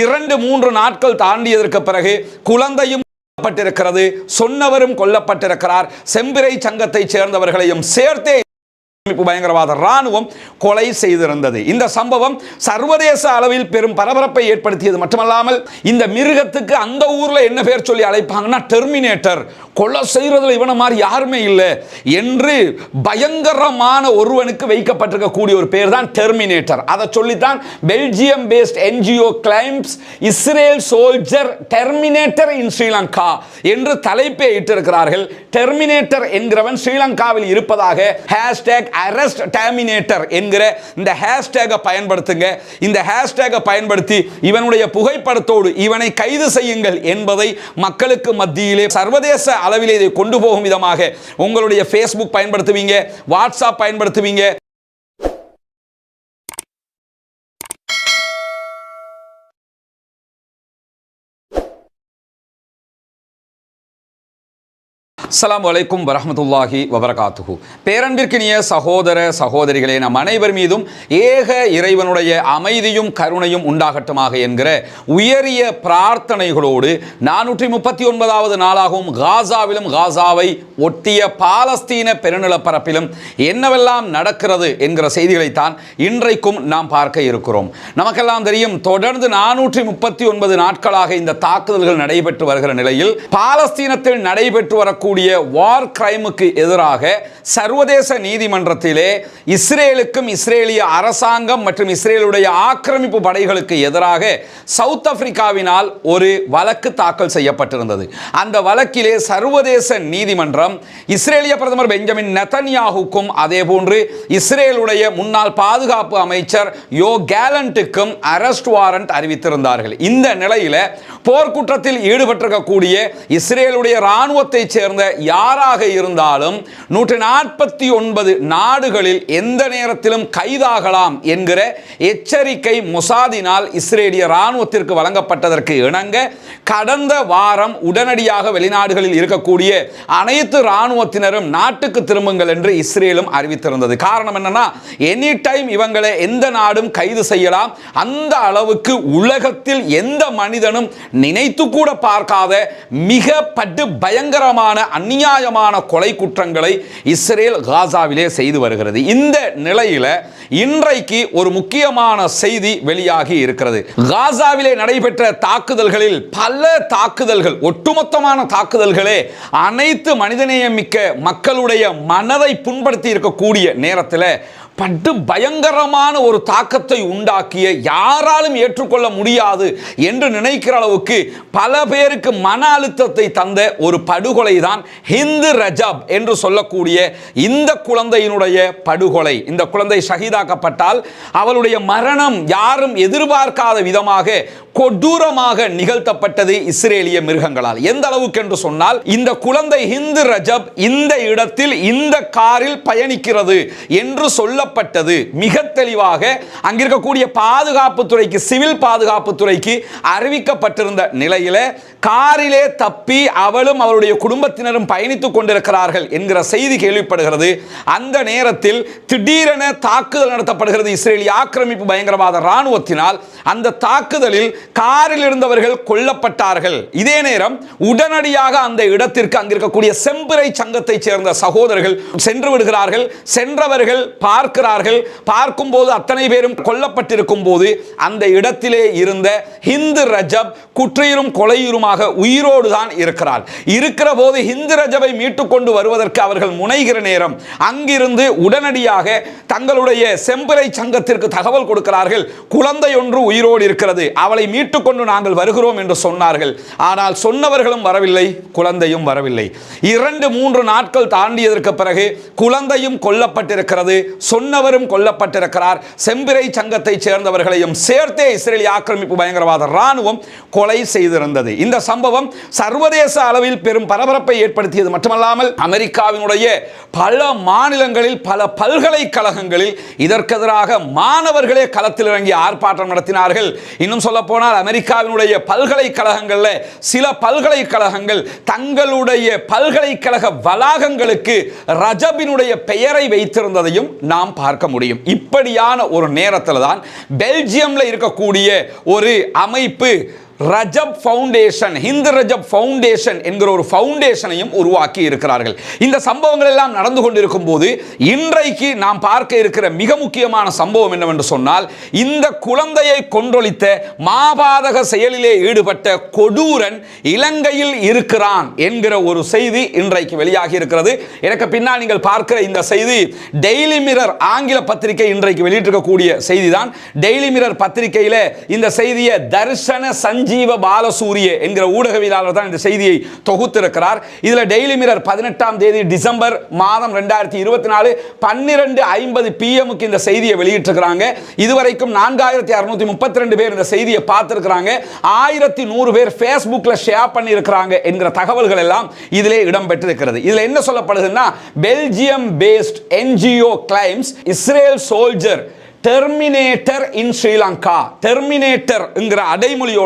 இரண்டு மூன்று நாட்கள் தாண்டியதற்கு பிறகு குழந்தையும் கொல்லப்பட்டிருக்கிறது சொன்னவரும் கொல்லப்பட்டிருக்கிறார். செம்பிரை சங்கத்தைச் சேர்ந்தவர்களையும் சேர்த்தே அமைப்பு பயங்கரவாத ராணுவம் கொலை செய்திருந்தது. இந்த சம்பவம் சர்வதேச அளவில் பெரும் பரபரப்பை ஏற்படுத்தியது. மட்டுமல்லாமல் இந்த மிருகத்துக்கு அந்த ஊரில் என்ன பேர் சொல்லி அழைப்பாங்கன்னா டெர்மினேட்டர் கொலை செய்கிறதுல இவனை மாதிரி யாருமே இல்லை என்று பயங்கரமான ஒருவனுக்கு வைக்கப்பட்டிருக்கக்கூடிய ஒரு பேர் தான் டெர்மினேட்டர் அதை சொல்லித்தான் Belgium based NGO claims Israel soldier terminator in Sri Lanka என்று தலைப்பை இட்டிருக்கிறார்கள். டெர்மினேட்டர் என்கிறவன் ஸ்ரீலங்காவில் இருப்பதாக ஹேஷ்டேக் அரெஸ்ட் டேமினேட்டர் என்கிற இந்த ஹேஷ்டேகை பயன்படுத்துங்க. இந்த ஹேஷ்டேகை பயன்படுத்தி இவனுடைய புகைப்படத்தோடு இவனை கைது செய்யுங்கள் என்பதை மக்களுக்கு மத்தியிலே சர்வதேச அளவிலே இதை கொண்டு போகும் விதமாக உங்களுடைய ஃபேஸ்புக் பயன்படுத்துவீங்க வாட்ஸ்அப் பயன்படுத்துவீங்க. அஸ்லாம் வலைக்கும் வரமத்துல்லாஹி வபரகாத்துஹு. பேரன்பிற்கினிய சகோதர சகோதரிகளே நம் அனைவர் மீதும் ஏக இறைவனுடைய அமைதியும் கருணையும் உண்டாகட்டுமாக என்கிற உயரிய பிரார்த்தனைகளோடு நானூற்றி முப்பத்தி ஒன்பதாவது நாளாகவும் காசாவிலும் காசாவை ஒட்டிய பாலஸ்தீன பெருநிலப்பரப்பிலும் என்னவெல்லாம் நடக்கிறது என்கிற செய்திகளைத்தான் இன்றைக்கும் நாம் பார்க்க இருக்கிறோம். நமக்கெல்லாம் தெரியும் தொடர்ந்து நானூற்றி முப்பத்தி ஒன்பது நாட்களாக இந்த தாக்குதல்கள் நடைபெற்று வருகிற நிலையில் பாலஸ்தீனத்தில் நடைபெற்று வரக்கூடிய வார் கிரைமுக்கு எதிராக சர்வதேச நீதிமன்றத்திலே இஸ்ரேலுக்கும் இஸ்ரேலிய அரசாங்கம் மற்றும் இஸ்ரேலுடைய ஆக்கிரமிப்பு படைகளுக்கு எதிராக சவுத் ஆப்பிரிக்காவினால் ஒரு வழக்கு தாக்கல் செய்யப்பட்டிருந்தது. அந்த வழக்கிலே சர்வதேச நீதிமன்றம் இஸ்ரேலிய பிரதமர் பெஞ்சமின் நெத்தன்யாகுக்கும் அதே போன்று இஸ்ரேலுடைய முன்னாள் பாதுகாப்பு அமைச்சர் யோ கேலண்ட்டுக்கும் அரெஸ்ட் வாரண்ட் அறிவித்திருந்தார்கள். இந்த நிலையில் போர்க்குற்றத்தில் ஈடுபட்டிருக்கக்கூடிய இஸ்ரேலுடைய இராணுவத்தைச் சேர்ந்த யாராக இருந்தாலும் நூற்றி நாற்பத்தி ஒன்பது நாடுகளில் எந்த நேரத்திலும் கைதாகலாம் என்கிற எச்சரிக்கை மொசாதினால் இஸ்ரேலிய இராணுவத்திற்கு வழங்கப்பட்டதற்கு இணங்க கடந்த வாரம் உடனடியாக வெளிநாடுகளில் இருக்கக்கூடிய அனைத்து இராணுவத்தினரும் நாட்டுக்கு திரும்புங்கள் என்று இஸ்ரேலும் அறிவித்திருந்தது. காரணம் என்னன்னா எனி டைம் இவங்களை எந்த நாடும் கைது செய்யலாம் அந்த அளவுக்கு உலகத்தில் எந்த மனிதனும் நினைத்து கூட பார்க்காத மிக பட்டு பயங்கரமான அந்நியாயமான கொலை குற்றங்களை இஸ்ரேல் காசாவிலே செய்து வருகிறது. இந்த நிலையில் இன்றைக்கு ஒரு முக்கியமான செய்தி வெளியாகி இருக்கிறது. காசாவிலே நடைபெற்ற தாக்குதல்களில் பல தாக்குதல்கள் ஒட்டுமொத்தமான தாக்குதல்களே அனைத்து மனிதநேயம் மிக்க மக்களுடைய மனதை புண்படுத்தி இருக்கக்கூடிய நேரத்தில் பட்டு பயங்கரமான ஒரு தாக்கத்தை உண்டாக்கிய யாராலும் ஏற்றுக்கொள்ள முடியாது என்று நினைக்கிற அளவுக்கு பல பேருக்கு மன அழுத்தத்தை தந்த ஒரு படுகொலை தான் ஹிந்து ரஜப் என்று சொல்லக்கூடிய இந்த குழந்தையினுடைய படுகொலை. இந்த குழந்தை ஷஹீதாக்கப்பட்டால் அவளுடைய மரணம் யாரும் எதிர்பார்க்காத விதமாக கொடூரமாக நிகழ்த்தப்பட்டது இஸ்ரேலிய மிருகங்களால். எந்த அளவுக்கு என்று சொன்னால் இந்த குழந்தை ஹிந்து ரஜப் இந்த இடத்தில் இந்த காரில் பயணிக்கிறது என்று சொல்ல சொல்லப்பட்டது மிக தெளிவாக அங்கிருக்கக்கூடிய பாதுகாப்பு துறைக்கு சிவில் பாதுகாப்பு துறைக்கு அறிவிக்கப்பட்டிருந்த நிலையில காரிலே தப்பி அவளும் அவருடைய குடும்பத்தினரும் பயணித்துக் கொண்டிருக்கிறார்கள் என்கிற செய்தி கேள்விப்படுகிறது. அந்த நேரத்தில் திடீரென தாக்குதல் நடத்தப்படுகிறது. இஸ்ரேலிய ஆக்கிரமிப்பு பயங்கரவாத இராணுவத்தினால் அந்த தாக்குதலில் காரில் இருந்தவர்கள் கொல்லப்பட்டார்கள். இதே நேரம் உடனடியாக அந்த இடத்திற்கு அங்கிருக்கக்கூடிய செம்பிறை சங்கத்தைச் சேர்ந்த சகோதரர்கள் சென்று விடுகிறார்கள். சென்றவர்கள் பார்த்து பார்க்கிறார்கள். பார்க்கும்போது அத்தனை பேரும் கொல்லப்பட்டிருக்கும் போது அந்த இடத்திலே இருந்த ஹிந்து ரஜப் குற்றையிலும் கொலையிலுமாக உயிரோடு தான் இருக்கிறார். இருக்கிற போது ஹிந்து ரஜபை மீட்டுக் கொண்டு வருவதற்கு அவர்கள் முனைகிற நேரம். அங்கிருந்து உடனடியாக தங்களுடைய செம்பிறை சங்கத்திற்கு தகவல் கொடுக்கிறார்கள். குழந்தை ஒன்று உயிரோடு இருக்கிறது. அவளை மீட்டுக் கொண்டு நாங்கள் வருகிறோம் என்று சொன்னார்கள். ஆனால் சொன்னவர்களும் வரவில்லை குழந்தையும் வரவில்லை. இரண்டு மூன்று நாட்கள் தாண்டியதற்கு பிறகு குழந்தையும் கொல்லப்பட்டிருக்கிறது. சொன்னவரும் கொல்லப்பட்டிருக்கிறார். செம்பிறை சங்கத்தைச் சேர்ந்தவர்களையும் சேர்த்தே இஸ்ரேலிய ஆக்கிரமிப்பு பயங்கரவாத இராணுவம் கொலை செய்திருந்தது. இந்த சம்பவம் சர்வதேச அளவில் பெரும் பரபரப்பை ஏற்படுத்தியது மட்டுமல்லாமல் அமெரிக்காவினுடைய பல மாநிலங்களில் பல பல்கலைக்கழகங்களில் இதற்கெதிராக மாணவர்களே களத்தில் இறங்கி ஆர்ப்பாட்டம் நடத்தினார்கள். இன்னும் சொல்ல போனால் அமெரிக்காவினுடைய பல்கலைக்கழகங்களில் சில பல்கலைக்கழகங்கள் தங்களுடைய பல்கலைக்கழக வளாகங்களுக்கு ரஜபினுடைய பெயரை வைத்திருந்ததையும் நாம் நாம் பார்க்க முடியும். இப்படியான ஒரு நேரத்தில் தான் பெல்ஜியம்ல இருக்கக்கூடிய ஒரு அமைப்பு Rajab foundation Hind Rajab foundation என்கிற ஒரு ஃபவுண்டேஷனையும் உருவாக்கி இருக்கிறார்கள். இந்த சம்பவங்கள் எல்லாம் நடந்து கொண்டிருக்கும் போது இன்றைக்கு நாம் பார்க்க இருக்கிற மிக முக்கியமான சம்பவம் என்னவென்று சொன்னால் இந்த குழந்தையை கொன்றொழித்த மாபாதக செயலிலே ஈடுபட்ட கொடூரன் இலங்கையில் இருக்கிறான் என்கிற ஒரு செய்தி இன்றைக்கு வெளியாகி இருக்கிறது. எனக்கு பின்னால் நீங்கள் பார்க்கிற இந்த செய்தி டெய்லி மிரர் ஆங்கில பத்திரிகை இன்றைக்கு வெளியிட்டிருக்கக்கூடிய செய்தி தான் டெய்லி மிரர் பத்திரிகையில் இந்த செய்தியை தர்ஷன சஞ்சீவ பாலசூரிய என்கிற ஊடகவியலாளர் தான் இந்த செய்தியை தொகுத்திருக்கிறார். இதில் டெய்லி மிரர் பதினெட்டாம் தேதி டிசம்பர் மாதம் ரெண்டாயிரத்தி இருபத்தி நாலு பன்னிரெண்டு ஐம்பது பிஎம்க்கு இந்த செய்தியை வெளியிட்டிருக்கிறாங்க. இதுவரைக்கும் நான்காயிரத்தி அறுநூத்தி முப்பத்தி ரெண்டு பேர் இந்த செய்தியை பார்த்துருக்கிறாங்க. ஆயிரத்தி நூறு பேர் ஃபேஸ்புக்கில் ஷேர் பண்ணியிருக்கிறாங்க என்கிற தகவல்கள் எல்லாம் இதிலே இடம்பெற்றிருக்கிறது. இதில் என்ன சொல்லப்படுதுன்னா Belgium based NGO claims Israel soldier terminator in Sri Lanka terminator என்கிற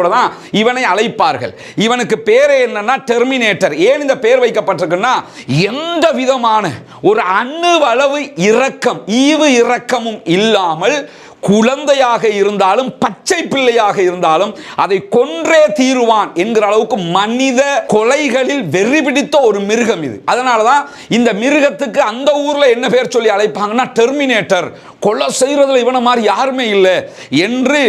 தான் இவனை அழைப்பார்கள். இவனுக்கு பேரே என்னன்னா டெர்மினேட்டர் ஏன் இந்த பேர் வைக்கப்பட்டிருக்குன்னா எந்த விதமான ஒரு அணுவளவு இரக்கம் ஈவு இரக்கமும் இல்லாமல் குழந்தையாக இருந்தாலும் பச்சை பிள்ளையாக இருந்தாலும் அதை கொன்றே தீருவான் என்கிற அளவுக்கு மனித கொலைகளில் வெறி பிடித்த ஒரு மிருகம் இது. அதனால தான் இந்த மிருகத்துக்கு அந்த ஊரில் என்ன பேர் சொல்லி அழைப்பாங்கன்னா டெர்மினேட்டர் கொலை செய்யறதுல இவனை மாதிரி யாருமே இல்லை என்று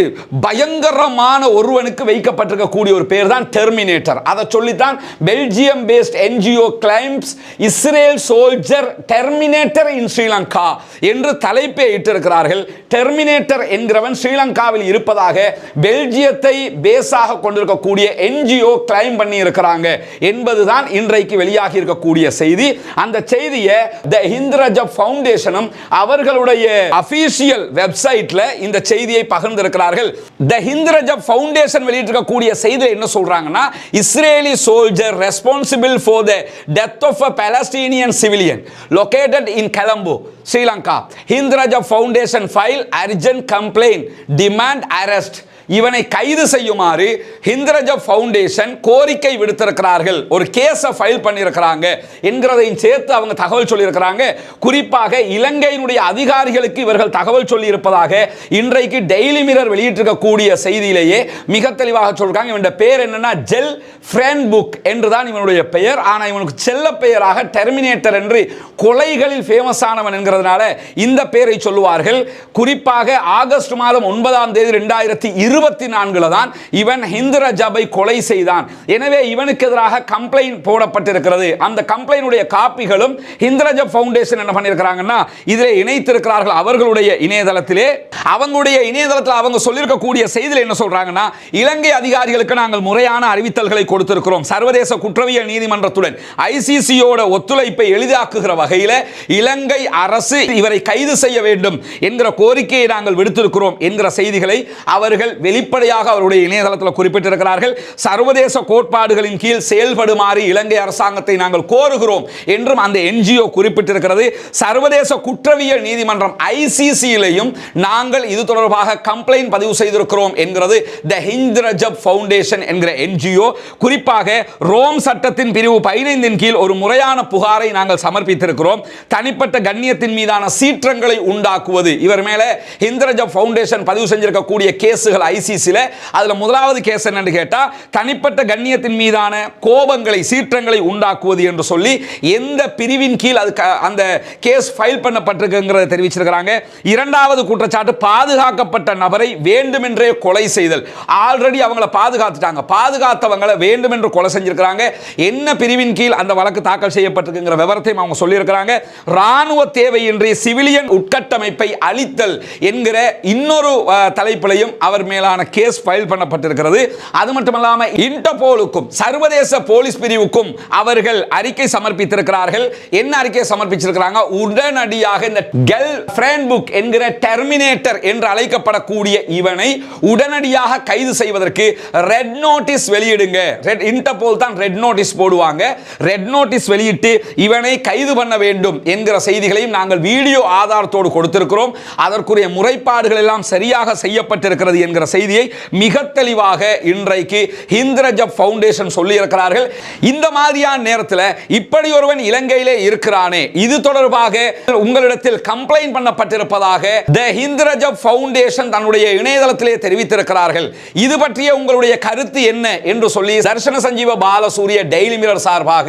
பயங்கரமான ஒருவனுக்கு வைக்கப்பட்டிருக்கக்கூடிய ஒரு பேர் தான் டெர்மினேட்டர் அதை சொல்லித்தான் Belgium based NGO claims Israel soldier terminator in Sri Lanka என்று தலைப்பை இட்டிருக்கிறார்கள். டெர்மினேட்டர் என்கிறவன் ஸ்ரீலங்காவில் இருப்பதாக பெல்ஜியத்தை பேஸாக கொண்டிருக்கக்கூடிய என்ஜிஓ கிளைம் பண்ணி இருக்கிறாங்க என்பதுதான் இன்றைக்கு வெளியாகி இருக்கக்கூடிய செய்தி. அந்த செய்தியை த ஹிந்த்ரஜப் ஃபவுண்டேஷனும் அவர்களுடைய அஃபீஷியல் வெப்சைட்ல இந்த செய்தியை பகிர்ந்திருக்கிறார்கள். த ஹிந்த்ரஜப் ஃபவுண்டேஷன் வெளியிட்டிருக்கக்கூடிய செய்தியில் என்ன சொல்றாங்கன்னா Israeli soldier responsible for the death of a Palestinian civilian located in Colombo Sri Lanka Hind Rajab foundation file urgent complaint demand arrest இவனை கைது செய்யுமாறு ஹிந்திரஜ ஃபவுண்டேஷன் கோரிக்கை விடுத்திருக்கிறார்கள். ஒரு கேஸை ஃபைல் பண்ணியிருக்கிறாங்க. என்கிறதையும் சேர்த்து அவங்க தகவல் சொல்லியிருக்கிறாங்க. குறிப்பாக இலங்கையினுடைய அதிகாரிகளுக்கு இவர்கள் தகவல் சொல்லி இருப்பதாக இன்றைக்கு டெய்லி மிரர் வெளியிட்டிருக்கக்கூடிய செய்தியிலேயே மிக தெளிவாக சொல்றாங்க இவனுடைய பெயர் என்னன்னா ஜெல் ஃப்ரெண்ட் புக் என்று தான் இவனுடைய பெயர். ஆனால் இவனுக்கு செல்ல பெயராக டெர்மினேட்டர் என்று கொலைகளில் ஃபேமஸ் ஆனவன் என்கிறதுனால இந்த பெயரை சொல்லுவார்கள். குறிப்பாக ஆகஸ்ட் மாதம் ஒன்பதாம் தேதி ரெண்டாயிரத்தி இரு இருபத்தி நான்குல தான் இவன் ஹிந்து ரஜாபை கொலை செய்தான். எனவே இவனுக்கு எதிராக கம்ப்ளைண்ட் போடப்பட்டிருக்கிறது. அந்த கம்ப்ளைண்டுடைய காப்பிகளும் ஹிந்துரஜ ஃபவுண்டேஷன் என்ன பண்ணியிருக்கிறாங்கன்னா இதில் இணைத்திருக்கிறார்கள் அவர்களுடைய இணையதளத்திலே. அவங்களுடைய இணையதளத்தில் அவங்க சொல்லியிருக்கக்கூடிய செய்தியில் என்ன சொல்றாங்கன்னா இலங்கை அதிகாரிகளுக்கு நாங்கள் முறையான அறிவித்தல்களை கொடுத்திருக்கிறோம். சர்வதேச குற்றவியல் நீதிமன்றத்துடன் ஐசிசியோட ஒத்துழைப்பை எளிதாக்குகிற வகையில் இலங்கை அரசு இவரை கைது செய்ய வேண்டும் என்கிற கோரிக்கையை நாங்கள் விடுத்திருக்கிறோம் என்கிற செய்திகளை அவர்கள் வெளிப்படையாக அவருடைய இணையதளத்தில் குறிப்பிட்டிருக்கிறார்கள் சர்வதேச கோட்பாடுகளின் கீழ் செயல்படுமாறு இலங்கை அரசாங்கத்தை நாங்கள் கோருகிறோம் என்றும் அந்த என்ஜிஓ குறிப்பிட்டிருக்கிறது. சர்வதேச குற்றவியல் நீதிமன்றம் ஐசிசியிலையும் நாங்கள் இது தொடர்பாக கம்ப்ளைண்ட் பதிவு செய்திருக்கிறோம் என்கிறது த ஹிந்த்ரஜப் ஃபவுண்டேஷன் என்கிற என்ஜிஓ. குறிப்பாக ரோம் சட்டத்தின் பிரிவு பதினைந்தின் கீழ் ஒரு முறையான புகாரை நாங்கள் சமர்ப்பித்திருக்கிறோம். தனிப்பட்ட கண்ணியத்தின் மீதான சீற்றங்களை உண்டாக்குவது. இவர் மேலே ஹிந்த்ரஜப் ஃபவுண்டேஷன் பதிவு செஞ்சிருக்கக்கூடிய கேஸுகள் ஐசிசியில் அதில் முதலாவது கேஸ் என்னன்னு கேட்டால் தனிப்பட்ட கண்ணியத்தின் மீதான கோபங்களை சீற்றங்களை உண்டாக்குவது என்று சொல்லி எந்த பிரிவின் கீழ் அது அந்த கேஸ் ஃபைல் பண்ணப்பட்டிருக்குங்கிறத தெரிவிச்சிருக்கிறாங்க. இரண்டாவது குற்றச்சாட்டு பாதுகாக்கப்பட்ட நபரை வேண்டுமென்றே கொலை செய்தல். ஆல்ரெடி அவங்கள பாதுகாத்துட்டாங்க. பாதுகாத்தவங்களை வேண்டுமென்று கொலை செஞ்சிருக்கிறாங்க. என்ன பிரிவின் கீழ் அந்த வழக்கு தாக்கல் செய்யப்பட்டிருக்குங்கிற விவரத்தையும் அவங்க சொல்லியிருக்கிறாங்க. ராணுவ தேவையின்றி சிவிலியன் உட்கட்டமைப்பை அழித்தல் என்கிற இன்னொரு தலைப்பிலையும் அவர் மேல மேலான கேஸ் ஃபைல் பண்ணப்பட்டிருக்கிறது. அது மட்டுமல்லாமல் இன்டர்போலுக்கும் சர்வதேச போலீஸ் பிரிவுக்கும் அவர்கள் அறிக்கை சமர்ப்பித்திருக்கிறார்கள். என்ன அறிக்கை சமர்ப்பிச்சிருக்கிறாங்க? உடனடியாக இந்த கெல் ஃப்ரேண்ட் புக் என்கிற டெர்மினேட்டர் என்று அழைக்கப்படக்கூடிய இவனை உடனடியாக கைது செய்வதற்கு ரெட் நோட்டீஸ் வெளியிடுங்க. ரெட் இன்டர்போல் தான் ரெட் நோட்டீஸ் போடுவாங்க. ரெட் நோட்டீஸ் வெளியிட்டு இவனை கைது பண்ண வேண்டும் என்கிற செய்திகளையும் நாங்கள் வீடியோ ஆதாரத்தோடு கொடுத்திருக்கிறோம். அதற்குரிய முறைப்பாடுகள் எல்லாம் சரியாக செய்யப்பட்டிருக்கிறது என்கிற செய்தியை மிக தெளிவாக இன்றைக்கு ஹிந்த்ரஜப் ஃபவுண்டேஷன் சொல்லி இருக்கிறார்கள் இந்த மாதிரியான நேரத்தில் இப்படி ஒருவன் இலங்கையிலே இருக்கிறானே இது தொடர்பாக உங்களிடத்தில் கம்ப்ளைண்ட் பண்ணப்பட்டிருப்பதாக த ஹிந்த்ரஜப் ஃபவுண்டேஷன் தன்னுடைய இணையதளத்திலே தெரிவித்திருக்கிறார்கள். இது பற்றிய உங்களுடைய கருத்து என்ன என்று சொல்லி தர்ஷன சஞ்சீவ பாலசூரிய டெய்லி மிரர் சார்பாக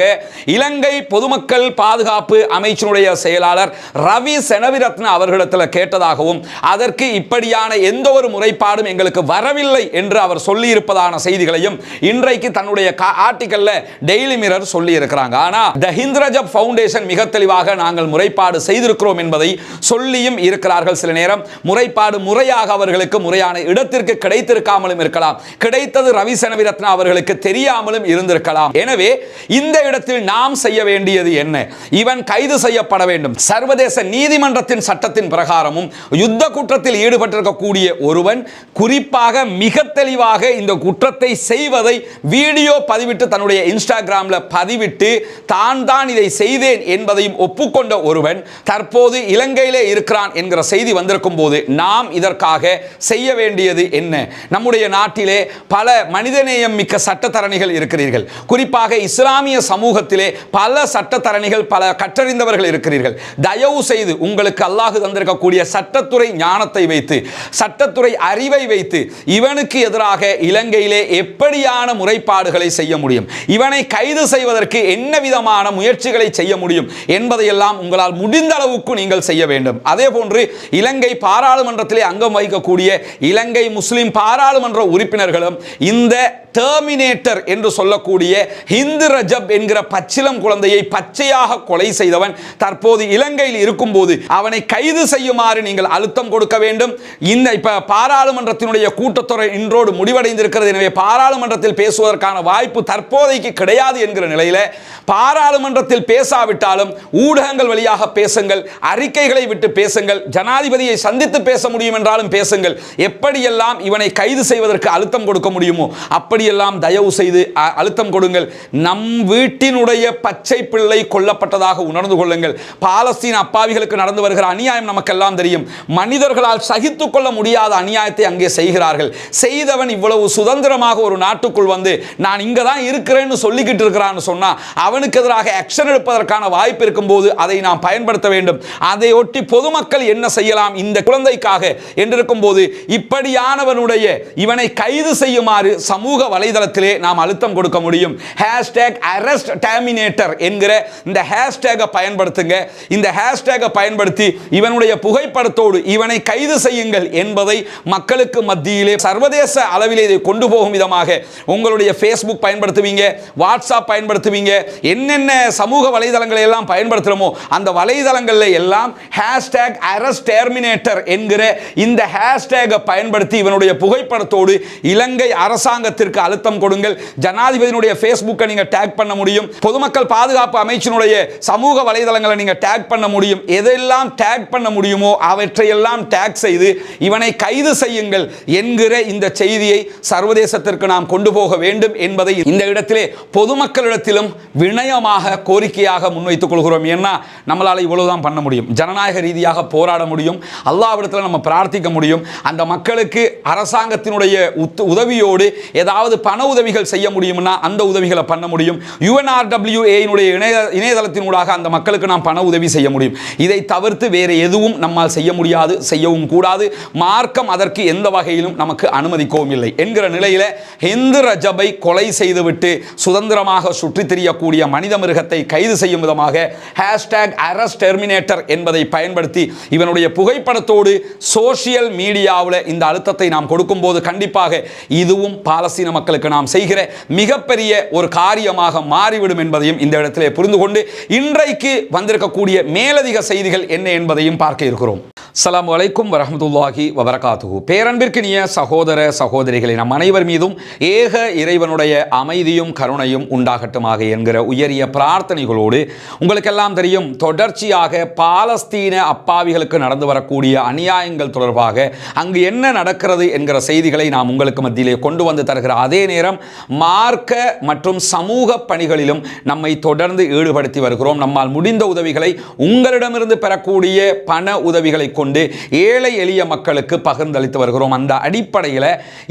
இலங்கை பொதுமக்கள் பாதுகாப்பு அமைச்சனுடைய செயலாளர் ரவி செனவிரத்ன அவர்களிடத்தில் கேட்டதாகவும் அதற்கு இப்படியான எந்த ஒரு முறைப்பாடும் எங்களுக்கு உங்களுக்கு வரவில்லை என்று அவர் சொல்லியிருப்பதான செய்திகளையும் இன்றைக்கு தன்னுடைய ஆர்டிக்கல்ல டெய்லி மிரர் சொல்லி இருக்கிறாங்க ஆனா த ஹிந்திரஜப் ஃபவுண்டேஷன் மிக தெளிவாக நாங்கள் முறைப்பாடு செய்திருக்கிறோம் என்பதை சொல்லியும் இருக்கிறார்கள் சில நேரம். முறைப்பாடு முறையாக அவர்களுக்கு முறையான இடத்திற்கு கிடைத்திருக்காமலும் இருக்கலாம். கிடைத்தது ரவி சனவிரத்னா அவர்களுக்கு தெரியாமலும் இருந்திருக்கலாம். எனவே இந்த இடத்தில் நாம் செய்ய வேண்டியது என்ன? இவன் கைது செய்யப்பட வேண்டும். சர்வதேச நீதிமன்றத்தின் சட்டத்தின் பிரகாரமும் யுத்த குற்றத்தில் ஈடுபட்டிருக்கக்கூடிய ஒருவன் குறி குறிப்பாக மிக தெளிவாக இந்த குற்றத்தை செய்வதை வீடியோ பதிவிட்டு தன்னுடைய இன்ஸ்டாகிராமில் பதிவிட்டு தான் தான் இதை செய்தேன் என்பதையும் ஒப்புக்கொண்ட ஒருவன் தற்போது இலங்கையிலே இருக்கிறான் என்கிற செய்தி வந்திருக்கும் போது நாம் இதற்காக செய்ய வேண்டியது என்ன? நம்முடைய நாட்டிலே பல மனிதநேயம் மிக்க சட்டத்தரணிகள் இருக்கிறீர்கள். குறிப்பாக இஸ்லாமிய சமூகத்திலே பல சட்டத்தரணிகள் பல கற்றறிந்தவர்கள் இருக்கிறீர்கள். தயவு செய்து உங்களுக்கு அல்லாஹு தந்திருக்கக்கூடிய சட்டத்துறை ஞானத்தை வைத்து சட்டத்துறை அறிவை வைத்து வைத்து இவனுக்கு எதிராக இலங்கையிலே எப்படியான முறைப்பாடுகளை செய்ய முடியும்? இவனை கைது செய்வதற்கு என்ன விதமான முயற்சிகளை செய்ய முடியும் என்பதையெல்லாம் உங்களால் முடிந்த அளவுக்கு நீங்கள் செய்ய வேண்டும். அதே போன்று இலங்கை பாராளுமன்றத்திலே அங்கம் வகிக்கக்கூடிய இலங்கை முஸ்லிம் பாராளுமன்ற உறுப்பினர்களும் இந்த டெர்மினேட்டர் என்று சொல்லக்கூடிய ஹிந்து ரஜப் என்கிற பச்சிலம் குழந்தையை பச்சையாக கொலை செய்தவன் தற்போது இலங்கையில் இருக்கும்போது அவனை கைது செய்யுமாறு நீங்கள் அழுத்தம் கொடுக்க வேண்டும். இந்த இப்ப பாராளுமன்றத்தினுடைய கூட்டத்தொடர் இன்றோடு முடிவடைந்திருக்கிறது. எனவே பாராளுமன்றத்தில் பேசுவதற்கான வாய்ப்பு தற்போதைக்கு கிடையாது என்கிற நிலையில பாராளுமன்றத்தில் பேசாவிட்டாலும் ஊடகங்கள் வழியாக பேசுங்கள் அறிக்கைகளை விட்டு பேசுங்கள் ஜனாதிபதியை சந்தித்து பேச முடியும் என்றாலும் பேசுங்கள். எப்படியெல்லாம் இவனை கைது செய்வதற்கு அழுத்தம் கொடுக்க முடியுமோ அப்படியெல்லாம் தயவு செய்து அழுத்தம் கொடுங்கள். நம் வீட்டினுடைய பச்சை பிள்ளை கொல்லப்பட்டதாக உணர்ந்து கொள்ளுங்கள். பாலஸ்தீன் அப்பாவிகளுக்கு நடந்து வருகிற அநியாயம் நமக்கெல்லாம் தெரியும். மனிதர்களால் சகித்துக் கொள்ள முடியாத அநியாயத்தை அங்கே செய்கிறார்கள். செய்தவன் இவ்வளவு சுதந்திரமாக ஒரு நாட்டுக்குள் வந்து நான் இங்கே தான் இருக்கிறேன்னு சொல்லிக்கிட்டு இருக்கிறான்னு சொன்னால் அவனுக்கு எதிராக ஆக்ஷன் எடுப்பதற்கான வாய்ப்பு இருக்கும்போது அதை நாம் பயன்படுத்த வேண்டும். அதை ஒட்டி பொதுமக்கள் என்ன செய்யலாம்? இந்த குழந்தைக்காக என்றிருக்கும் போது இப்படியானவனுடைய இவனை கைது செய்யுமாறு சமூக வலைதளத்திலே நாம் அழுத்தம் கொடுக்க முடியும். ஹேஷ்டேக் அரெஸ்ட் டேமினேட்டர் என்கிற இந்த ஹேஷ்டேகை பயன்படுத்துங்க. இந்த ஹேஷ்டேகை பயன்படுத்தி இவனுடைய புகைப்படத்தோடு இவனை கைது செய்யுங்கள் என்பதை மக்களுக்கு மத்தியிலே சர்வதேச அளவிலே இதை கொண்டு போகும் விதமாக உங்களுடைய ஃபேஸ்புக் பயன்படுத்துவீங்க வாட்ஸ்அப் பயன்படுத்துவீங்க என்னென்ன சமூக வலைதளங்களை எல்லாம் பயன்படுத்துகிறோமோ அந்த வலைதளங்களில் எல்லாம் ஹேஷ்டேக் அரெஸ்ட் டெர்மினேட்டர் என்கிற இந்த ஹேஷ்டேகை பயன்படுத்தி இவனுடைய புகைப்படத்தோடு இலங்கை அரசாங்கத்திற்கு அழுத்தம் கொடுங்கள். ஜனாதிபதியினுடைய ஃபேஸ்புக்கை நீங்கள் டேக் பண்ண முடியும். பொதுமக்கள் பாதுகாப்பு அமைச்சினுடைய சமூக வலைதளங்களை நீங்கள் டேக் பண்ண முடியும். எதெல்லாம் டேக் பண்ண முடியுமோ அவற்றையெல்லாம் டேக் செய்து இவனை கைது செய்யுங்கள். என்கிற இந்த செய்தியை சர்வதேசத்திற்கு நாம் கொண்டு போக வேண்டும் என்பதை இந்த இடத்திலே பொதுமக்களிடத்திலும் வினயமாக கோரிக்கையாக முன்வைத்துக் கொள்கிறோம். ஏன்னா நம்மளால் இவ்வளவுதான் பண்ண முடியும். ஜனநாயக ரீதியாக போராட முடியும். அல்லாவிடத்தில் நம்ம பிரார்த்திக்க முடியும். அந்த மக்களுக்கு அரசாங்கத்தினுடைய உத்து- உதவியோடு ஏதாவது பண உதவிகள் செய்ய முடியும்னா அந்த உதவிகளை பண்ண முடியும். யுஎன்ஆர்டபிள்யூஏனுடைய இணைய இணையதளத்தினூடாக அந்த மக்களுக்கு நாம் பண உதவி செய்ய முடியும். இதை தவிர்த்து வேறு எதுவும் நம்மால் செய்ய முடியாது செய்யவும் கூடாது. மார்க்கம் அதற்கு எந்த வகையில் வகையிலும் நமக்கு அனுமதிக்கவும் இல்லை. என்கிற நிலையில ஹிந்து ரஜபை கொலை செய்துவிட்டு சுதந்திரமாக சுற்றித் திரியக்கூடிய மனித மிருகத்தை கைது செய்யும் விதமாக ஹேஷ்டேக் அரஸ்ட் டெர்மினேட்டர் என்பதை பயன்படுத்தி இவனுடைய புகைப்படத்தோடு சோசியல் மீடியாவில் இந்த அழுத்தத்தை நாம் கொடுக்கும்போது கண்டிப்பாக இதுவும் பாலஸ்தீன மக்களுக்கு நாம் செய்கிற மிகப்பெரிய ஒரு காரியமாக மாறிவிடும் என்பதையும் இந்த இடத்திலே புரிந்து கொண்டு இன்றைக்கு வந்திருக்கக்கூடிய மேலதிக செய்திகள் என்ன என்பதையும் பார்க்க இருக்கிறோம். அஸ்லாம் வலைக்கும் வரமதுல்லாஹி வபரகாத்துஹு. பேரன்பிற்கினிய சகோதர சகோதரிகளை நம் அனைவர் மீதும் ஏக இறைவனுடைய அமைதியும் கருணையும் உண்டாகட்டுமாக என்கிற உயரிய பிரார்த்தனைகளோடு உங்களுக்கெல்லாம் தெரியும் தொடர்ச்சியாக பாலஸ்தீன அப்பாவிகளுக்கு நடந்து வரக்கூடிய அநியாயங்கள் தொடர்பாக அங்கு என்ன நடக்கிறது என்கிற செய்திகளை நாம் உங்களுக்கு மத்தியிலே கொண்டு வந்து தருகிற அதே நேரம் மார்க்க மற்றும் சமூக பணிகளிலும் நம்மை தொடர்ந்து ஈடுபடுத்தி வருகிறோம். நம்மால் முடிந்த உதவிகளை உங்களிடமிருந்து பெறக்கூடிய பண உதவிகளை கொண்டு கொண்டு ஏழை எளிய மக்களுக்கு பகிர்ந்தளித்து வருகிறோம். அந்த அடிப்படையில்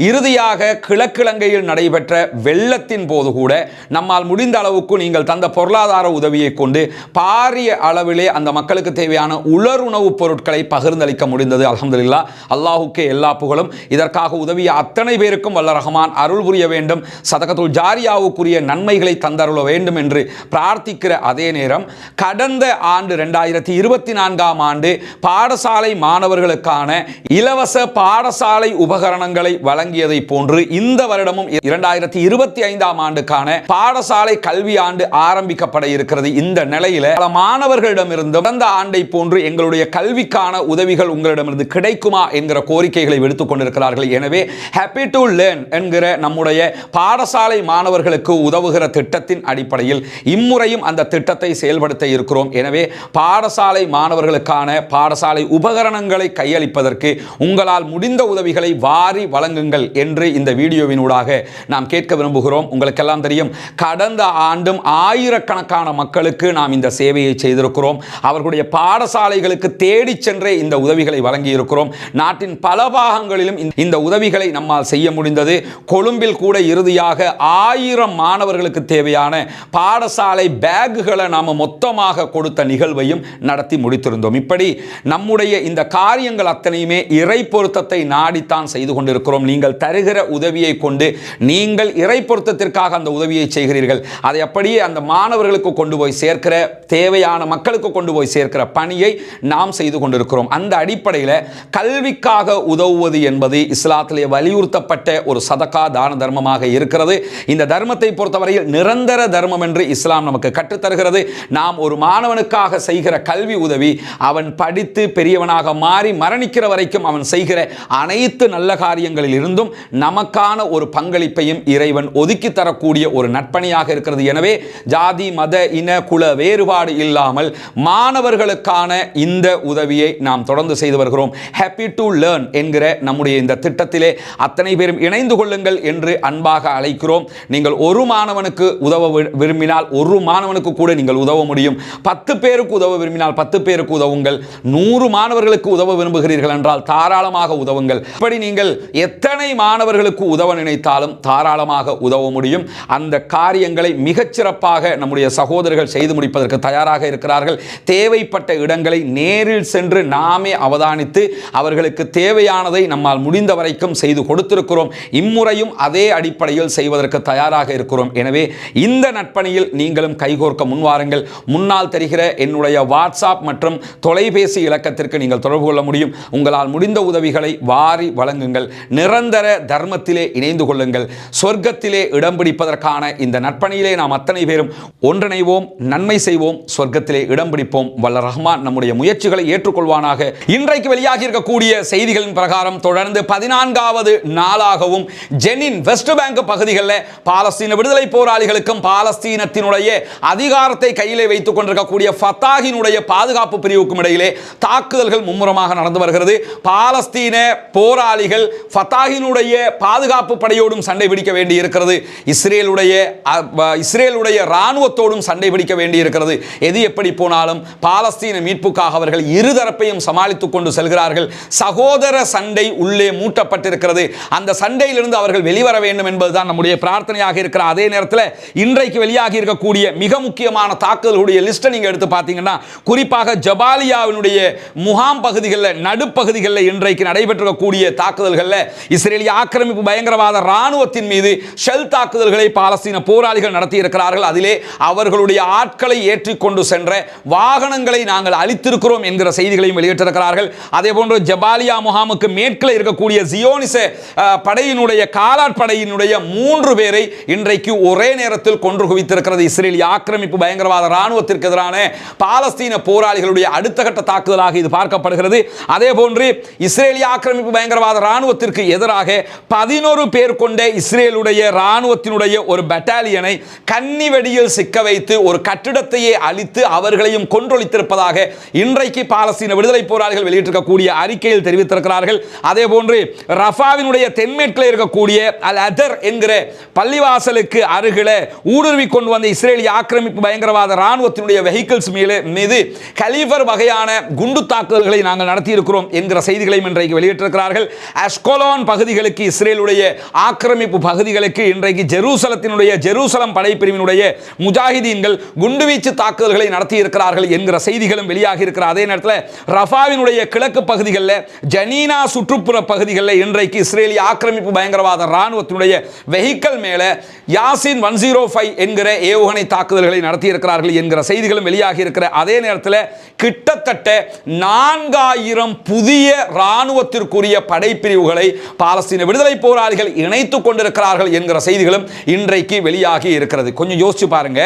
இறுதியாக கிழக்கிழங்கையில் நடைபெற்ற வெள்ளத்தின் போது கூட நம்மால் முடிந்த அளவுக்கு நீங்கள் தந்த பொருளாதார உதவியை கொண்டு பாரிய அளவிலே அந்த மக்களுக்கு தேவையான உலர் உணவுப் பொருட்களை பகிர்ந்தளிக்க முடிந்தது. அலமதுல்லா அல்லாஹுக்கே எல்லா புகழும். இதற்காக உதவிய அத்தனை பேருக்கும் வல்ல ரஹ்மான் அருள் புரிய வேண்டும். சதகத்துல் ஜாரியாவுக்குரிய நன்மைகளை தந்தருள வேண்டும் என்று பிரார்த்திக்கிற அதே நேரம் கடந்த ஆண்டு ரெண்டாயிரத்தி இருபத்தி நான்காம் ஆண்டு பாடசாலை பாடசாலை மாணவர்களுக்கான இலவச பாடசாலை உபகரணங்களை வழங்கியதை போன்று இந்த வருடமும் இரண்டாயிரத்தி இருபத்தி ஐந்தாம் ஆண்டுக்கான பாடசாலை கல்வி ஆண்டு ஆரம்பிக்கப்பட இருக்கிறது. இந்த நிலையில பல மாணவர்களிடமிருந்து கடந்த ஆண்டை போன்று எங்களுடைய கல்விக்கான உதவிகள் உங்களிடமிருந்து கிடைக்குமா என்கிற கோரிக்கைகளை விடுத்துக் கொண்டிருக்கிறார்கள். எனவே ஹாப்பி டு லேர்ன் என்கிற நம்முடைய பாடசாலை மாணவர்களுக்கு உதவுகிற திட்டத்தின் அடிப்படையில் இம்முறையும் அந்த திட்டத்தை செயல்படுத்த இருக்கிறோம். எனவே பாடசாலை மாணவர்களுக்கான பாடசாலை உப உபகரணங்களை கையளிப்பதற்கு உங்களால் முடிந்த உதவிகளை வாரி வழங்குங்கள் என்று இந்த வீடியோவினூடாக நாம் கேட்க விரும்புகிறோம். உங்களுக்கெல்லாம் தெரியும் கடந்த ஆண்டும் ஆயிரக்கணக்கான மக்களுக்கு நாம் இந்த சேவையை செய்திருக்கிறோம். அவர்களுடைய பாடசாலைகளுக்கு தேடி சென்றே இந்த உதவிகளை வழங்கி இருக்கிறோம் நாட்டின் பல பாகங்களிலும் இந்த- இந்த உதவிகளை நம்மால் செய்ய முடிந்தது. கொழும்பில் கூட இறுதியாக ஆயிரம் மாணவர்களுக்கு தேவையான பாடசாலை பேக்குகளை நாம் மொத்தமாக கொடுத்த நிகழ்வையும் நடத்தி முடித்திருந்தோம். இப்படி நம்முடைய இந்த காரியங்கள் அத்தனையுமே இறை பொருத்தத்தை நாடித்தான் செய்து கொண்டிருக்கிறோம். நீங்கள் தருகிற உதவியை கொண்டு நீங்கள் இறை பொருத்தத்திற்காக அந்த உதவியை செய்கிறீர்கள். அதை அப்படியே அந்த மாணவர்களுக்கு கொண்டு போய் சேர்க்கிற தேவையான மக்களுக்கு கொண்டு போய் சேர்க்கிற பணியை நாம் செய்து கொண்டிருக்கிறோம். அந்த அடிப்படையில் கல்விக்காக உதவுவது என்பது இஸ்லாத்திலே வலியுறுத்தப்பட்ட ஒரு சதக்கா தான தர்மமாக இருக்கிறது. இந்த தர்மத்தை பொறுத்தவரையில் நிரந்தர தர்மம் என்று இஸ்லாம் நமக்கு கற்றுத்தருகிறது. நாம் ஒரு மாணவனுக்காக செய்கிற கல்வி உதவி அவன் படித்து பெரியவன் பெரியவனாக மாறி மரணிக்கிற வரைக்கும் அவன் செய்கிற அனைத்து நல்ல காரியங்களில் இருந்தும் நமக்கான ஒரு பங்களிப்பையும் இறைவன் ஒதுக்கி தரக்கூடிய ஒரு நட்பணியாக இருக்கிறது. எனவே ஜாதி மத இன குல வேறுபாடு இல்லாமல் மாணவர்களுக்கான இந்த உதவியை நாம் தொடர்ந்து செய்து வருகிறோம். ஹாப்பி டு லேர்ன் என்கிற நம்முடைய இந்த திட்டத்திலே அத்தனை பேரும் இணைந்து கொள்ளுங்கள் என்று அன்பாக அழைக்கிறோம். நீங்கள் ஒரு மாணவனுக்கு உதவ விரும்பினால் ஒரு மாணவனுக்கு கூட நீங்கள் உதவ முடியும். பத்து பேருக்கு உதவ விரும்பினால் பத்து பேருக்கு உதவுங்கள். நூறு மாணவர்களுக்கு உதவ விரும்புகிறீர்கள் என்றால் தாராளமாக உதவுங்கள். இப்படி நீங்கள் எத்தனை மாணவர்களுக்கு உதவ நினைத்தாலும் தாராளமாக உதவ முடியும். அந்த காரியங்களை மிகச்சிறப்பாக நம்முடைய சகோதரர்கள் செய்து முடிப்பதற்கு தயாராக இருக்கிறார்கள். தேவைப்பட்ட இடங்களை நேரில் சென்று நாமே அவதானித்து அவர்களுக்கு தேவையானதை நம்மால் முடிந்த வரைக்கும் செய்து கொடுத்திருக்கிறோம். இம்முறையும் அதே அடிப்படையில் செய்வதற்கு தயாராக இருக்கிறோம். எனவே இந்த நட்பணியில் நீங்களும் கைகோர்க்க முன்வாருங்கள். முன்னால் தெரிகிற என்னுடைய வாட்ஸ்அப் மற்றும் தொலைபேசி இலக்கத்திற்கு நீங்கள் தொடர்பு கொள்ள முடியும். உங்களால் முடிந்த உதவிகளை வாரி வழங்குங்கள். நிரந்தர தர்மத்திலே இணைந்து கொள்ளுங்கள். சொர்க்கத்திலே இடம் பிடிப்பதற்கான இந்த நட்பணியிலே நாம் அத்தனை பேரும் ஒன்றிணைவோம் நன்மை செய்வோம். சொர்க்கத்திலே இடம் பிடிப்போம். வல்ல ரஹ்மான் நம்முடைய முயற்சிகளை ஏற்றுக்கொள்வானாக. இன்றைக்கு வெளியாகி இருக்கக்கூடிய செய்திகளின் பிரகாரம் தொடர்ந்து பதினான்காவது நாளாகவும் ஜெனின் வெஸ்ட் பேங்க் பகுதிகளில் பாலஸ்தீன விடுதலை போராளிகளுக்கும் பாலஸ்தீனத்தினுடைய அதிகாரத்தை கையிலே வைத்துக் கொண்டிருக்கக்கூடிய ஃபத்தாகினுடைய பாதுகாப்பு பிரிவுக்கும் இடையிலே தாக்குதல்கள் மும்முரமாக நடந்து வருகிறது. பாலஸ்தீன போராளிகள் ஃபத்தாகினுடைய பாதுகாப்பு படையோடும் சண்டை பிடிக்க வேண்டி இருக்கிறது இஸ்ரேலுடைய இஸ்ரேலுடைய இராணுவத்தோடும் சண்டை பிடிக்க வேண்டி இருக்கிறது எது எப்படி போனாலும் பாலஸ்தீன மீட்புக்காக அவர்கள் இருதரப்பையும் சமாளித்துக் கொண்டு செல்கிறார்கள். சகோதர சண்டை உள்ளே மூட்டப்பட்டிருக்கிறது. அந்த சண்டையிலிருந்து அவர்கள் வெளிவர வேண்டும் என்பதுதான் நம்முடைய பிரார்த்தனையாக இருக்கிற அதே நேரத்தில் இன்றைக்கு வெளியாகி இருக்கக்கூடிய மிக முக்கியமான தாக்குதல்களுடைய லிஸ்ட்டை நீங்கள் எடுத்து பார்த்தீங்கன்னா குறிப்பாக ஜபாலியாவினுடைய முகா முகாம் பகுதிகளில் நடுப்பகுதிகளில் இன்றைக்கு நடைபெற்றிருக்கக்கூடிய தாக்குதல்களில் இஸ்ரேலிய ஆக்கிரமிப்பு பயங்கரவாத இராணுவத்தின் மீது ஷெல் தாக்குதல்களை பாலஸ்தீன போராளிகள் நடத்தியிருக்கிறார்கள். அதிலே அவர்களுடைய ஆட்களை ஏற்றிக்கொண்டு சென்ற வாகனங்களை நாங்கள் அழித்திருக்கிறோம் என்கிற செய்திகளையும் வெளியிட்டிருக்கிறார்கள். அதே போன்று ஜபாலியா முகாமுக்கு மேற்கில் இருக்கக்கூடிய ஜியோனிச படையினுடைய காலாட் படையினுடைய மூன்று பேரை இன்றைக்கு ஒரே நேரத்தில் கொன்று குவித்திருக்கிறது. இஸ்ரேலிய ஆக்கிரமிப்பு பயங்கரவாத ராணுவத்திற்கு எதிரான பாலஸ்தீன போராளிகளுடைய அடுத்த கட்ட தாக்குதலாக இது எதிர்பார்க்கப்படுகிறது அதே போன்று இஸ்ரேலிய ஆக்கிரமிப்பு பயங்கரவாத இராணுவத்திற்கு எதிராக பதினோரு பேர் கொண்ட இஸ்ரேலுடைய இராணுவத்தினுடைய ஒரு பெட்டாலியனை கன்னி வெடியில் சிக்க வைத்து ஒரு கட்டிடத்தையே அழித்து அவர்களையும் கொன்றொழித்திருப்பதாக இன்றைக்கு பாலஸ்தீன விடுதலை போராளிகள் வெளியிட்டிருக்கக்கூடிய அறிக்கையில் தெரிவித்திருக்கிறார்கள். அதே போன்று ரஃபாவினுடைய தென்மேற்கில் இருக்கக்கூடிய அல் அதர் என்கிற பள்ளிவாசலுக்கு அருகில ஊடுருவி கொண்டு வந்த இஸ்ரேலிய ஆக்கிரமிப்பு பயங்கரவாத இராணுவத்தினுடைய வெஹிக்கிள்ஸ் மீது மீது கலீஃபர் வகையான குண்டு தாக்குதல் தாக்குதல்களை நாங்கள் நடத்தியிருக்கிறோம் என்கிற செய்திகளையும் இன்றைக்கு வெளியிட்டிருக்கிறார்கள். அஸ்கோலான் பகுதிகளுக்கு இஸ்ரேலுடைய ஆக்கிரமிப்பு பகுதிகளுக்கு இன்றைக்கு ஜெருசலத்தினுடைய ஜெருசலம் படைப்பிரிவினுடைய முஜாஹிதீன்கள் குண்டுவீச்சு தாக்குதல்களை நடத்தியிருக்கிறார்கள் என்கிற செய்திகளும் வெளியாகி இருக்கிற அதே நேரத்தில் ரஃபாவினுடைய கிழக்கு பகுதிகளில் ஜனீனா சுற்றுப்புற பகுதிகளில் இன்றைக்கு இஸ்ரேலிய ஆக்கிரமிப்பு பயங்கரவாத இராணுவத்தினுடைய வெஹிக்கல் மேலே யாசின் ஒன் ஜீரோ ஃபைவ் என்கிற ஏவுகணை தாக்குதல்களை நடத்தியிருக்கிறார்கள் என்கிற செய்திகளும் வெளியாகி இருக்கிற அதே நேரத்தில் கிட்டத்தட்ட நான்காயிரம் புதிய இராணுவத்திற்குரிய படைப்பிரிவுகளை பாலஸ்தீன விடுதலை போராளிகள் இணைத்துக் கொண்டிருக்கிறார்கள் என்கிற செய்திகளும் இன்றைக்கு வெளியாகி இருக்கிறது. கொஞ்சம் யோசிச்சு பாருங்க.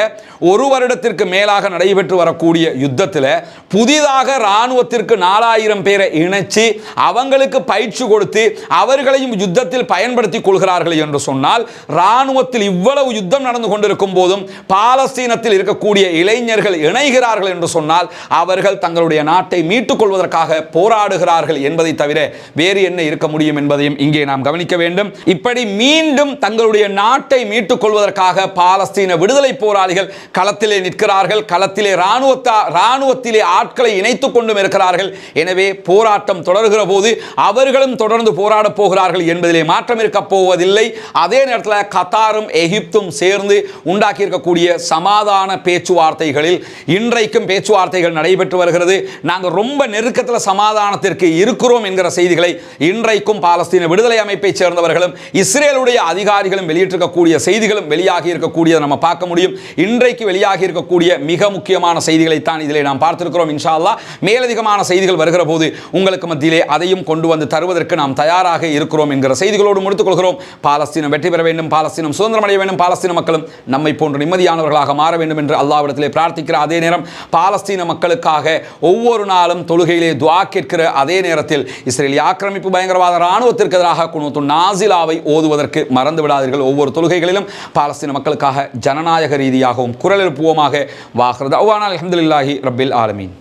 ஒரு வருடத்திற்கு மேலாக நடைபெற்று வரக்கூடிய யுத்தத்தில் புதிதாக இராணுவத்திற்கு நாலாயிரம் பேரை இணைச்சு அவங்களுக்கு பயிற்சி கொடுத்து அவர்களையும் யுத்தத்தில் பயன்படுத்திக் கொள்கிறார்கள் என்று சொன்னால் இராணுவத்தில் இவ்வளவு யுத்தம் நடந்து கொண்டிருக்கும் போதும் பாலஸ்தீனத்தில் இருக்கக்கூடிய இளைஞர்கள் இணைகிறார்கள் என்று சொன்னால் அவர்கள் தங்களுடைய நாட்டை மீட்டுக் கொள்வதற்காக போராடுகிறார்கள் என்பதை தவிர வேறு என்ன இருக்க முடியும் என்பதையும் இங்கே நாம் கவனிக்க வேண்டும். இப்படி மீண்டும் தங்களுடைய நாட்டை மீட்டுக் கொள்வதற்காக பாலஸ்தீன விடுதலை போராளிகள் களத்திலே நிற்கிறார்கள். களத்திலே இராணுவத்தா இராணுவத்திலே ஆட்களை இணைத்துக் கொண்டும் இருக்கிறார்கள். எனவே போராட்டம் தொடர்கிற போது அவர்களும் தொடர்ந்து போராடப் போகிறார்கள் என்பதிலே மாற்றம் இருக்க போவதில்லை. அதே நேரத்தில் கத்தாரும் எகிப்தும் சேர்ந்து உண்டாக்கியிருக்கக்கூடிய சமாதான பேச்சுவார்த்தைகளில் இன்றைக்கும் பேச்சுவார்த்தைகள் நடைபெற்று வருகிறது. நாங்கள் ரொம்ப நெருக்கத்தில் சமாதானத்திற்கு இருக்கிறோம் என்கிற செய்திகளை இன்றைக்கும் பாலஸ்தீன விடுதலை அமைப்பை சேர்ந்தவர்களும் இஸ்ரேலுடைய அதிகாரிகளும் வெளியிட்டிருக்கக்கூடிய செய்திகளும் வெளியாகி இருக்கக்கூடியதை நம்ம பார்க்க முடியும். இன்றைக்கு வெளியாகி இருக்கக்கூடிய மிக முக்கியமான செய்திகளைத்தான் இதில் நாம் பார்த்திருக்கிறோம் இன்ஷா அல்லாஹ் மேலதிகமான செய்திகள் வருகிற போது உங்களுக்கு மத்தியிலே அதையும் கொண்டு வந்து தருவதற்கு நாம் தயாராக இருக்கிறோம் என்கிற செய்திகளோடு முடித்துக் கொள்கிறோம். பாலஸ்தீனம் வெற்றி பெற வேண்டும் பாலஸ்தீனம் சுதந்திரம் அடைய வேண்டும் பாலஸ்தீன மக்களும் நம்மை போன்ற நிம்மதியானவர்களாக மாற வேண்டும் என்று அல்லாவிடத்திலே பிரார்த்திக்கிற அதே நேரம் பாலஸ்தீன மக்களுக்காக ஒவ்வொரு நாளும் தொழுகை தொழுகையிலே துவா கேட்கிற அதே நேரத்தில் இஸ்ரேலிய ஆக்கிரமிப்பு பயங்கரவாத இராணுவத்திற்கு எதிராக குணத்து நாசிலாவை ஓதுவதற்கு மறந்து விடாதீர்கள். ஒவ்வொரு தொழுகைகளிலும் பாலஸ்தீன மக்களுக்காக ஜனநாயக ரீதியாகவும் குரல் எழுப்புவோமாக. வாகிறது அவ்வானால் அஹமதுல்லாஹி ரபில் ஆலமீன்.